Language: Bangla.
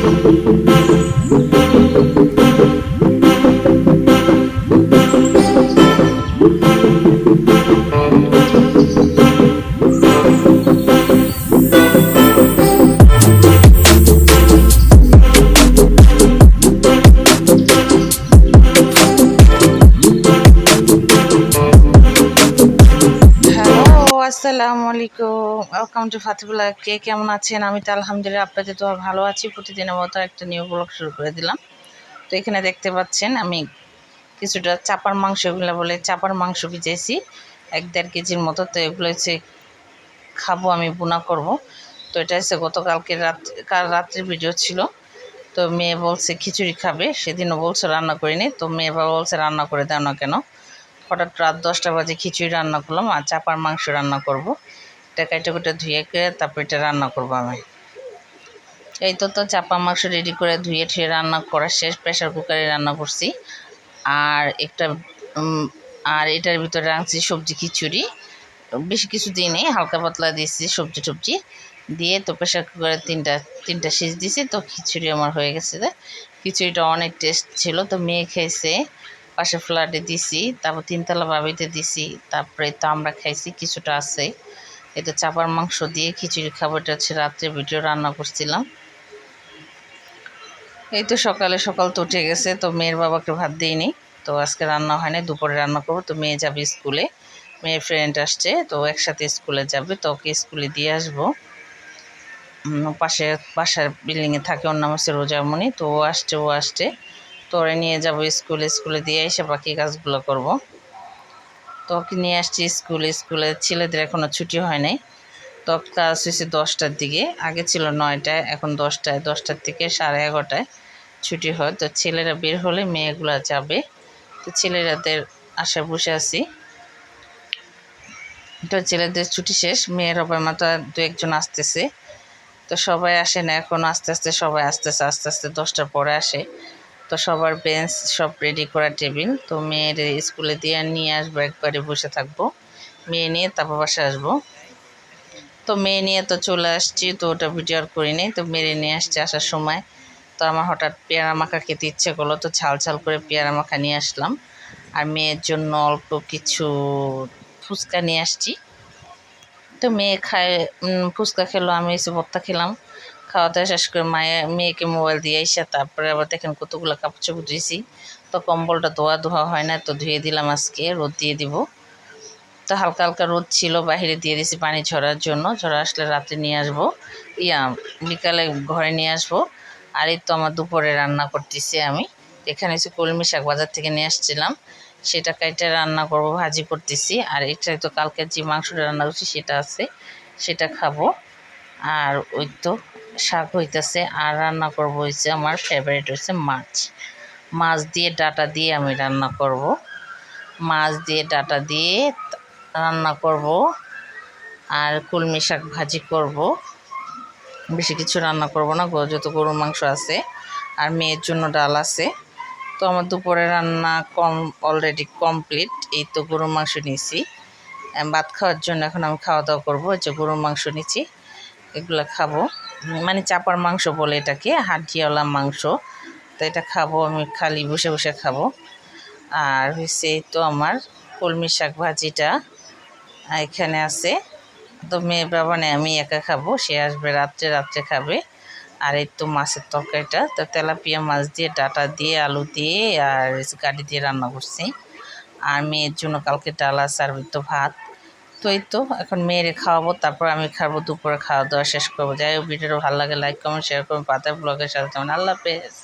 thank you আসসালামু আলাইকুম। ওয়েলকাম টু ফাতিবুল্লাহ কে কেমন আছেন? আমি তো আলহামদুলিল্লাহ আপনাদের তো ভালো আছি। প্রতিদিনের মতো একটা নিউ ব্লগ শুরু করে দিলাম। তো এখানে দেখতে পাচ্ছেন, আমি কিছুটা চাপার মাংসগুলো বলে চাপার মাংস ভিজেছি এক দেড় কেজির মতো, তো এগুলো হচ্ছে খাব, আমি বুনা করব। তো এটা হচ্ছে গতকালকে রাত, কাল রাত্রির ভিডিও ছিল। তো মেয়ে বলছে খিচুড়ি খাবে, সেদিনও বলছে রান্না করিনি। তো মেয়ে বাবা বলছে রান্না করে দাও না কেন? হঠাৎ রাত দশটা বাজে খিচুড়ি রান্না করলাম আর চাপার মাংস রান্না করব। এটা কেটে কেটে ধুয়ে করে তারপর এটা রান্না করব আমি। এই তো তো চাপা মাংস রেডি করে ধুয়ে ঠুয়ে রান্না করা শেষ প্রেশার কুকারে রান্না করছি। আর একটা আর এটার ভিতরে রাঁধছি সবজি খিচুড়ি। বেশি কিছু দিই নেই, হালকা পাতলা দিয়েছি সবজি টবজি। দিয়ে তো প্রেশার কুকারে তিনটা তিনটা সিজ দিয়েছি, তো খিচুড়ি আমার হয়ে গেছে। খিচুড়িটা অনেক টেস্ট ছিল, তো মেয়ে খেয়েছে। পাশে ফ্ল্যাটে দিছি, তারপর তিনতলা বাবিতে দিছি, তারপরে তো আমরা খাইছি, কিছুটা আছে। এটা চাপার মাংস দিয়ে খিচুড়ি খাব, এটা হচ্ছে রাত্রে ভিডিও রান্না করছিলাম। এই তো সকালে সকাল তো উঠে গেছে, তো মেয়ের বাবাকে ভাত দিইনি, তো আজকে রান্না হয় না দুপুরে রান্না করব, তো মেয়ে যাবে স্কুলে। মেয়ের ফ্রেন্ড আসছে, তো একসাথে স্কুলে যাবে, তো ওকে স্কুলে দিয়ে আসব। পাশে বাসার বিল্ডিংয়ে থাকে, ওর নাম হচ্ছে রোজামণি, তো ও আসছে ও আসছে। তো ওরে নিয়ে যাব স্কুল, স্কুলে দিয়ে এসে বাকি কাজগুলো করব। তো ওকে নিয়ে আসছি স্কুল, স্কুলে ছেলেদের এখনও ছুটি হয় নাই। তো ক্লাস হয়েছে দশটার দিকে, আগে ছিল নয়টায়, এখন দশটায়, দশটার থেকে সাড়ে এগারোটায় ছুটি হয়। তো ছেলেরা বের হলে মেয়েগুলো যাবে। তো ছেলেরাদের আশা বসে আছি। তো ছেলেদের ছুটি শেষ, মেয়ের হবে মাত্র দু একজন আসতেছে। তো সবাই আসে না, এখন আস্তে আস্তে সবাই আসতেছে, আস্তে আস্তে দশটার পরে আসে। তো সবার বেঞ্চ সব রেডি করা টেবিল। তো মেয়ের স্কুলে দিয়ে নিয়ে আসব, একবারে বসে থাকব। মেয়ে নিয়ে তারপর বাসে আসব। তো মেয়ে নিয়ে তো চলে আসছি, তো ওটা ভিডিও আর করিনি তো মেরে নিয়ে আসছি আসার সময়। তো আমার হঠাৎ পেয়ারা মাখা খেতে ইচ্ছে করল, তো ঝাল ঝাল করে পেয়ারা মাখা নিয়ে আসলাম। আর মেয়ের জন্য অল্প কিছু ফুচকা নিয়ে আসছি। তো মেয়ে খায় ফুচকা খেলো, আমি এসে ভর্তা খেলাম। খাওয়া দাওয়া শেষ করে মায়ে, মেয়েকে মোবাইল দিয়ে এসে তারপরে আবার দেখেন কতগুলো কাপড় চোপড় ধুয়েছি তো কম্বলটা ধোয়া ধোয়া হয় না, তো ধুয়ে দিলাম আজকে, রোদ দিয়ে দিব। তো হালকা হালকা রোদ ছিল বাইরে দিয়ে দিয়েছি পানি ঝরার জন্য। ঝরা আসলে রাত্রে নিয়ে আসব। ইয়া, বিকালে ঘরে নিয়ে আসব। আর এই তো আমার দুপুরে রান্না করতেছি আমি। এখানে হচ্ছে কলমি শাক বাজার থেকে নিয়ে আসছিলাম। সেটা কাইটে রান্না করব, ভাজি করতেছি। আর এটা তো কালকে যে মাংসটা রান্না করছি, সেটা আছে, সেটা খাব। আর ওই তো শাক হইতেছে আর রান্না করব হচ্ছে আমার ফেভারিট হচ্ছে মাছ। মাছ দিয়ে ডাটা দিয়ে আমি রান্না করব। মাছ দিয়ে ডাটা দিয়ে রান্না করব আর কুলমি শাক ভাজি করব। বেশি কিছু রান্না করব না যত গরুর মাংস আছে আর মেয়ের জন্য ডাল আছে। তো আমার দুপুরে রান্না কম অলরেডি কমপ্লিট এই তো গরুর মাংস নিয়েছি। ভাত খাওয়ার জন্য এখন আমি খাওয়া দাওয়া করব যে গরুর মাংস নিচ্ছি এগুলো খাব। মানে চাপার মাংস বলে এটাকে, হাড্ডিওয়ালা মাংস। তো এটা খাব, আমি খালি বসে বসে খাব। আর হচ্ছে তো আমার কলমি শাক ভাজিটা। এখানে আছে, তো মেয়ে বাবা নেই, আমি একা খাব, সে আসবে রাত্রে রাত্রে খাবে। আর এই তো মাছের তরকারিটা, তো তেলাপিয়া মাছ দিয়ে, ডাটা দিয়ে, আলু দিয়ে, আর গাড়ি দিয়ে রান্না করছি। আর মেয়ের জন্য কালকে ডাল আছে আর তো ভাত। তো এই তো, এখন মেয়েরে খাওয়াবো, তারপর আমি খাব, দুপুরে খাওয়া দাওয়া শেষ করব। যাই হোক, ভিডিওটা ভালো লাগে লাইক কমেন্ট শেয়ার করুন পাতা ব্লগের সাথে আল্লাহ হাফেজ।